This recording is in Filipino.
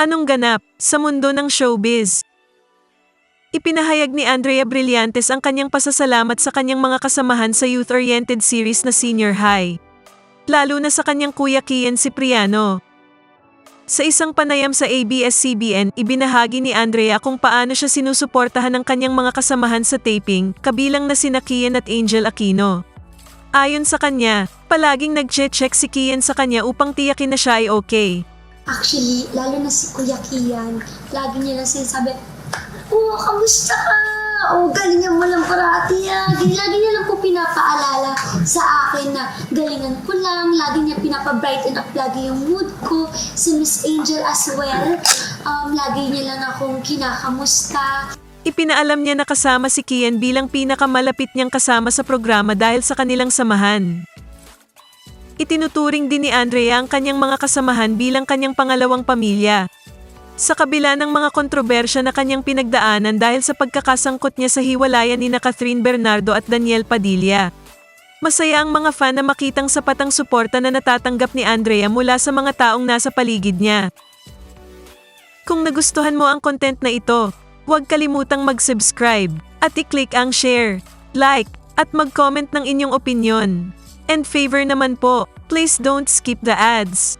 Anong ganap sa mundo ng showbiz? Ipinahayag ni Andrea Brillantes ang kanyang pasasalamat sa kanyang mga kasamahan sa youth-oriented series na Senior High. Lalo na sa kanyang kuya Kian Cipriano. Sa isang panayam sa ABS-CBN, ibinahagi ni Andrea kung paano siya sinusuportahan ng kanyang mga kasamahan sa taping, kabilang na sina Kian at Angel Aquino. Ayon sa kanya, palaging nag-check si Kian sa kanya upang tiyakin na siya ay okay. Actually, lalo na si Kuya Kian, lagi niya lang sinasabi, Oh, kamusta ka? Oh, galingan mo lang parati ah. Lagi niya lang po pinapaalala sa akin na galingan ko lang. Lagi niya pinapa-brighten up lagi yung mood ko. Si Miss Angel as well. Um, lagi niya lang akong kinakamusta. Ipinaalam niya na kasama si Kian bilang pinakamalapit niyang kasama sa programa dahil sa kanilang samahan. Itinuturing din ni Andrea ang kanyang mga kasamahan bilang kanyang pangalawang pamilya. Sa kabila ng mga kontrobersya na kanyang pinagdaanan dahil sa pagkakasangkot niya sa hiwalayan ni na Catherine Bernardo at Daniel Padilla. Masaya ang mga fan na makitang sapatang suporta na natatanggap ni Andrea mula sa mga taong nasa paligid niya. Kung nagustuhan mo ang content na ito, huwag kalimutang mag-subscribe at i-click ang share, like, at mag-comment ng inyong opinion. And favor naman po, please don't skip the ads.